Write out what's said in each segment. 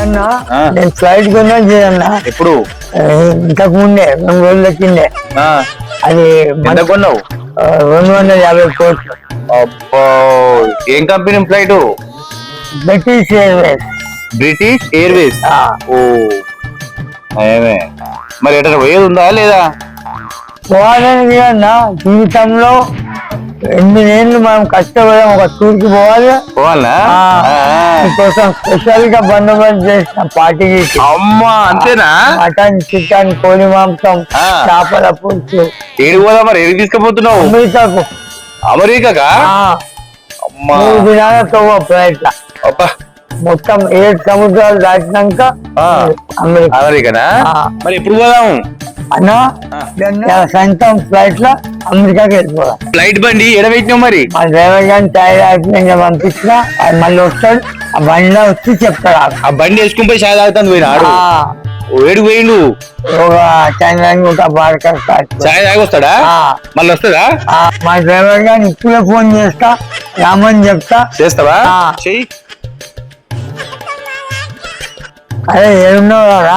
అన్న. నేను ఫ్లైట్ కొన్నా చేయన్న. ఎప్పుడు? ఇంతకు ముందే రెండు రోజుల ఆ, అది ఎంత కొన్నావు? రెండు వందల యాభై కోట్లు. అబ్బో ఏం company flight? British Airways. British Airways? ఓ ఏమే మరి ఎక్కడ పోయేది ఉందా లేదా? పోవాలని అన్న జీవితంలో ఎనిమిదేళ్ళు మనం కష్టపడాం ఒక పోవాలి? ఆ, ఆ, ఆ. మీకోసం స్పెషల్గా బందోబస్తు చేసిన పార్టీకి అమ్మా అంతేనా? మటన్ చికెన్ కోడి మాంసం. చేపల పులుసు. ఏడు పోదా మరి? ఏది తీసుకుపోతున్నావు? అమెరికాకు. మూడు ఫ్లైట్ అబ్బా. మొత్తం ఏడు సముద్రాలు దాటినాక. అమెరికా. అమెరికానా. మరి ఎప్పుడు పోదాము అన్న సొంతం ఫ్లైట్లో అమెరికాకి వెళ్ళిపోదా. ఫ్లైట్ బండి ఎడబెట్టినావు మరి? మా డ్రైవర్ గారిని తయారు అయిపోయింది పంపించిన మళ్ళీ వస్తాడు ఆ బండిలో వచ్చి చెప్తాడు ఆ- బండి వేసుకుని పోయి చాయ్ తాగుతాను పోయినా ఆడు? ఆ, ఓ ఏడు పోయిండు? చాయ్ తాగి వస్తాడా మళ్ళీ వస్తుందా మా డ్రైవర్ గారిని ఇప్పుడే ఫోన్ చేస్తా రామని చెప్తా. చేస్తావా. చెయ్యి. అరే ఏడున్నావు రా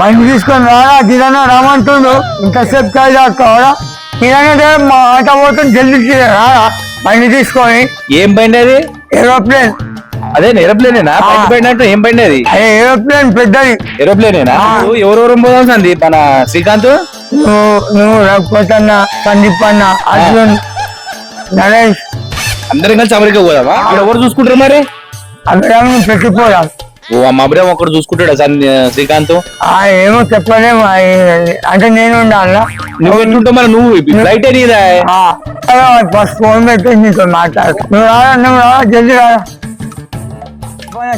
బండి తీసుకొని రారా? కిరాణా రామంటుండు ఇంతసేపు కాదు కావడా కిరాణా మా ఆట పోతుంది జల్దీ రారా? బండి తీసుకొని. ఏం బండి అది? ఏరోప్లేన్. అదే ఏరోప్లేనేనా? బండి అంటే ఏం బండి అది? ఏరోప్లేన్ పెద్దది. ఏరోప్లేనేనా. నువ్వు ఎవరెవరు పోదాం సంది? మన శ్రీకాంత్? నువ్వు నువ్వు రఘుపతి అన్న సందీప్ అన్న అర్జున్ నరేష్. అందరం కలిసి అమెరికా పోదామా? ఎవరు చూసుకుంటారు మరి? అభిరామ్ పెట్టిపోదాం మా అబ్బాయి ఒకడు చూసుకుంటాడు సన్ శ్రీకాంత్? ఆ ఏమో చెప్పలేము ఆ, అంటే నేను ఉండాలా నువ్వు ఎట్లుంటావు మరి నువ్వు? ఫ్లైట్ నీదా. ఫస్ట్ ఫోన్ పెట్టి నీతో మాట్లాడతా నువ్వు రారా నువ్వు రారా జల్దీ రారా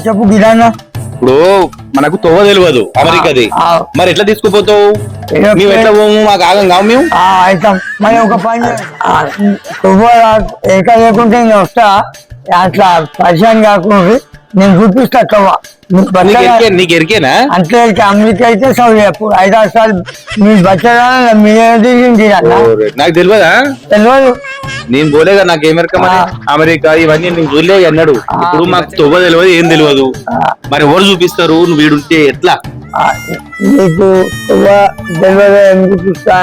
చెప్పు గిరానా ఇప్పుడు మనకు తొవ్వ తెలియదు అమెరికాది. ఆ. మరి ఎట్లా తీసుకుపోతావు. మేము ఎట్లా పోము? మాకు ఆగం కావు మేము? అవుతాం మరి ఒక పని చేయి. ఆ, నువ్వు లేకుంటే నేను వస్తా. అట్లా పరిచయం కాకుండా నేను చూపిస్తా కవ్వ నీకు ఎరికేనా అంటే ఇక అమెరికా అయితే సౌదీ అప్పుడు ఐదారు సార్లు మీ బచ్చగా మీరేది నాకు తెలియదా తెలియదు నేను పోలేగా నాకు ఆ. అమెరికా ఇవన్నీ నీకు చూడలే అన్నాడు. ఇప్పుడు మాకు తొవ్వ తెలియదు ఏం తెలియదు మరి ఎవరు చూపిస్తారు? నువ్వు వీడుంటే ఎట్లా? నీకు తెలియదు ఎందుకు చూస్తా?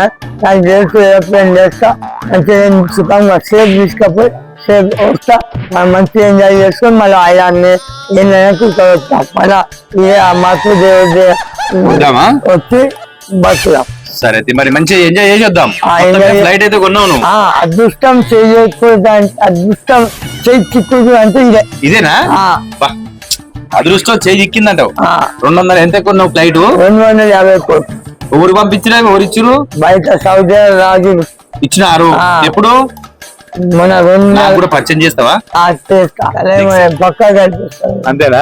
నాకు తెలుసు ఏరోప్లేన్ చేస్తా. మంచిగా నేను సుఖంగా సేఫ్ తీసుకపోయి సేఫ్ వస్తా మనం మంచిగా ఎంజాయ్ చేసుకొని మళ్ళీ ఆయన్ని ఏంటైనా కూర్చోవచ్చాం మళ్ళీ మాకు దేవుడి వద్దామా? వచ్చి బస్సులో సరే అయితే మరి మంచిగా ఎంజాయ్ చేసేద్దాం. ఫ్లైట్ అయితే కొన్నావు నువ్వు. అదృష్టం చేయకూడదు అదృష్టం చేయి చిక్కుడు అంటే ఇదే. ఇదేనా? అదృష్టం చేయి చిక్కిందంటావు రెండు వందలు ఎంత కొన్నావు ఫ్లైట్ రెండు వందల యాభై ఊరు పంపించినా ఎవరు ఇచ్చిరు? బయట సౌదీ రాజు ఇచ్చినారు. ఎప్పుడు? మన నాకు కూడా పరిచయం చేస్తావా? పక్కా అంతేనా?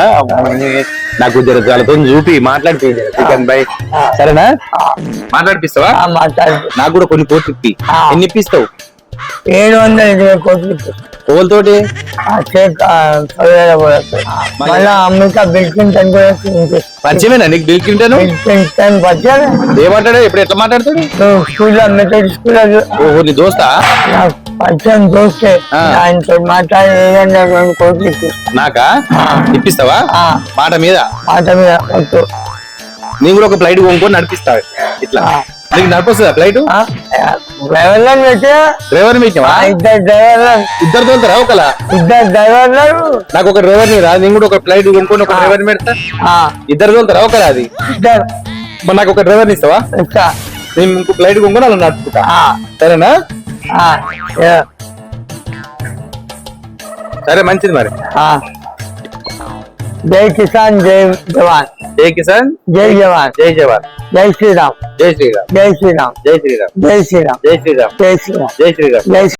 నాకు జర వాళ్ళతో చూపి మాట్లాడిపి చికెన్ బై సరేనా? మాట్లాడిపిస్తావా? నాకు కూడా కొన్ని కోట్లు ఇప్పి. ఎన్ని ఇప్పిస్తావు? ఏడు వందల ఇరవై కోట్లు కూడా మళ్ళీ అమెరికా బిల్ క్లింటన్ కూడా. పరిచయమేనా నీకు బిల్ క్లింటన్? బిల్ క్లింటన్ వచ్చారు ఏమంటాడు? ఇప్పుడు ఎట్లా మాట్లాడతాడు? స్కూల్లో మెథడ్ స్కూల్లో దోస్తా? పరిచయం చూస్తే. ఆయనతో మాట్లాడి ఏదైనా రెండు కోట్లు ఇప్పిస్తా. నాకా? ఇప్పిస్తావా? ఆ, మాట మీద? మాట మీద వద్దు. నేను కూడా ఒక ఫ్లైట్ కొనుక్కొని నడిపిస్తా. ఇట్లా. నీకు నడిపొస్తుందా ఫ్లైట్? డ్రైవర్లను పెట్టి. డ్రైవర్ ఆ, ఇద్దరు డ్రైవర్లు ఇద్దరు తోలుతారా ఒకలా? ఇద్దరు డ్రైవర్లు నాకు ఒక డ్రైవర్ రా నేను కూడా ఒక ఫ్లైట్ కొనుక్కొని ఒక డ్రైవర్ పెడతా. ఆ, ఇద్దరు తోలుతారా ఒకలా అది? ఇద్దరు. మరి నాకు ఒక డ్రైవర్ ఇస్తావా? ఇస్తా. నేను ఇంకో ఫ్లైట్ కొనుక్కొని అలా నడుపుతా. ఆ, సరేనా? సరే మంచిది మరి. ఆ. జై కిసాన్ జై జవాన్. జై కిసాన్. జై జవాన్. జై జవాన్. జై శ్రీరామ్. జై శ్రీరామ్. జై శ్రీరామ్. జై శ్రీరామ్. జై శ్రీరామ్. జై శ్రీరామ్. జై శ్రీరామ్. జై శ్రీరామ్. జై